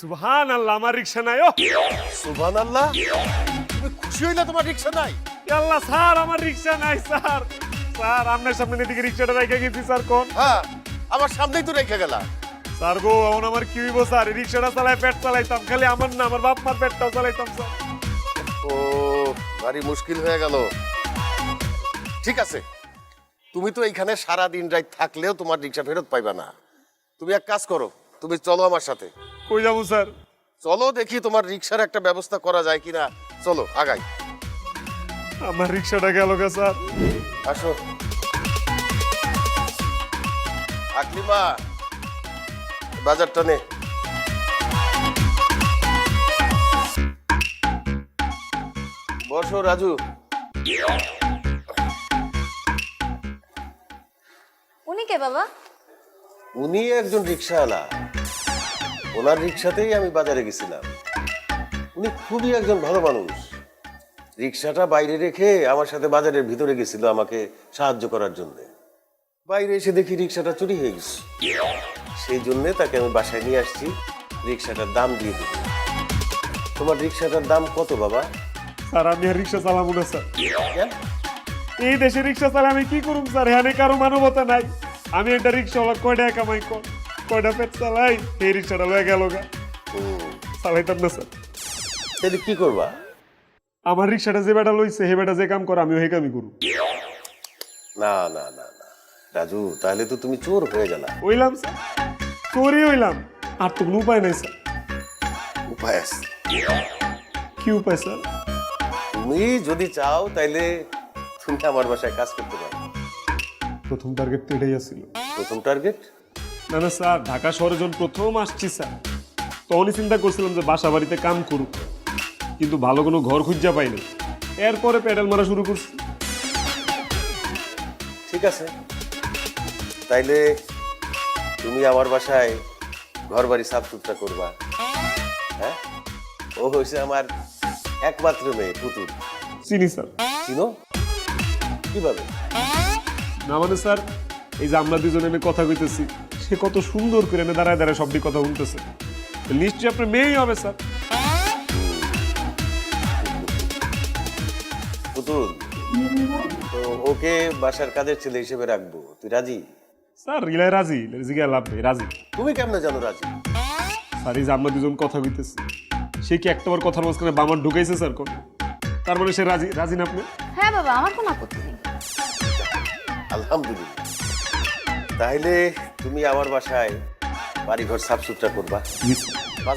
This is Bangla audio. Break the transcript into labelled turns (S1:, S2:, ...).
S1: সুবহান আল্লাহ আমার রিক্সা নাই ও।
S2: সুবহান আল্লাহ তুমি খুশি হইলে তোমার রিক্সা নাই?
S1: আল্লাহ স্যার আমার রিক্সা নাই স্যার। স্যার আপনার সামনে এদিকে রিক্সাটা রেখে গেছি স্যার কোন?
S2: হ্যাঁ আমার সামনেই তো রেখে গেলা।
S1: স্যার গো এখন আমার কি হইব স্যার? রিক্সাটা চালাই পেট চালাইতাম খালি আমার না আমার বাপ মার পেটটাও চালাইতাম স্যার।
S2: ও ভারী মুশকিল হয়ে গেল। ঠিক আছে তুমি তো এইখানে সারা দিন রাত থাকলেও তোমার রিক্সা ফেরত পাইবা না। তুমি এক কাজ করো তুমি চলো আমার সাথে।
S1: কই যাব স্যার?
S2: চলো দেখি তোমার রিক্সার একটা ব্যবস্থা করা যায় কিনা। চলো আগাই।
S1: আমার রিক্সাটা গেল গা স্যার।
S2: আসো। আকলিমা বাজারটা নে। বসো রাজু।
S3: উনি কে বাবা?
S2: উনি একজন রিক্সাওয়ালা। ওনার রিক্সাতেই আমি বাজারে গেছিলাম। উনি খুবই একজন ভালো মানুষ। রিক্সাটা বাইরে রেখে আমার সাথে বাজারের ভিতরে গেছিল আমাকে সাহায্য করার জন্য। বাইরে এসে দেখি রিক্সাটা চুরি হয়ে গেছে। সেই জন্যে তাকে আমি বাসায় নিয়ে আসছি। রিক্সাটার দাম দিয়ে দিই। তোমার রিক্সাটার দাম কত বাবা?
S1: স্যার আমি আর রিক্সা চালাবো না স্যার? এই দেশে রিক্সা চালাই আমি কি করুম স্যার? হ্যাঁ কারও মানবতা নাই। আমি একটা রিক্সাওয়ালা কয়টা কামাই কর? কয়টা পেট চালাই? এই রিক্সাটা লয়ে গেল গা।
S2: হুম,
S1: চালাইতাম না স্যার।
S2: তাহলে কি করবা?
S1: আমার রিক্সাটা যে বেটা লইছে হে বেটা যে কাম করে আমি ওই কামই করু।
S2: না না না না। রাজু তাহলে তো তুমি চোর হয়ে গেলা।
S1: হইলাম স্যার। চোরই হইলাম। আর তো কোনো উপায় নাই স্যার।
S2: উপায় আছে।
S1: কি উপায় স্যার?
S2: তুমি যদি চাও তাইলে তুমি আমার বাসায় কাজ করতে পারো।
S1: প্রথম টার্গেট তো এটাই আসছিল
S2: প্রথম টার্গেট
S1: না না স্যার ঢাকা শহরে যখন প্রথম আসছি স্যার তখনই চিন্তা করছিলাম যে বাসা বাড়িতে কাম করুক। কিন্তু ভালো কোনো ঘর খুঁজা পাইনি। এরপরে প্যাডেল মারা শুরু করছি।
S2: ঠিক আছে। তাইলে তুমি আমার বাসায় ঘর বাড়ি সাফ সুতরা করবা। হ্যাঁ? ও হয়েছে আমার একমাত্র মেয়ে পুতুল।
S1: চিনি স্যার।
S2: চিনো? কীভাবে?
S1: না মানে স্যার এই যে আমরা দুজনে আমি কথা কইতেছি সে কত সুন্দর করে এনে দাঁড়ায় দাঁড়ায় সবটি কথা শুনতেছে নিশ্চয়ই আপনার মেয়েই হবে স্যার।
S2: পুতুল তো ওকে বাসার কাজের ছেলে হিসেবে রাখব। তুই রাজি?
S1: স্যার রিলায় রাজি জিগা লাভ নেই রাজি।
S2: তুমি কেমনে জানো রাজি?
S1: স্যার এই যে আমরা দুজন কথা কইতেছি সে কি একটাবার কথার মাঝখানে বামার ঢুকাইছে স্যার কোন তার মানে সে রাজি রাজি না আপনি?
S3: হ্যাঁ বাবা আমার কোনো আপত্তি নেই।
S2: আলহামদুলিল্লাহ। তাহলে তুমি আমার বাসায় বাড়িঘর সাফ সুতরা করবা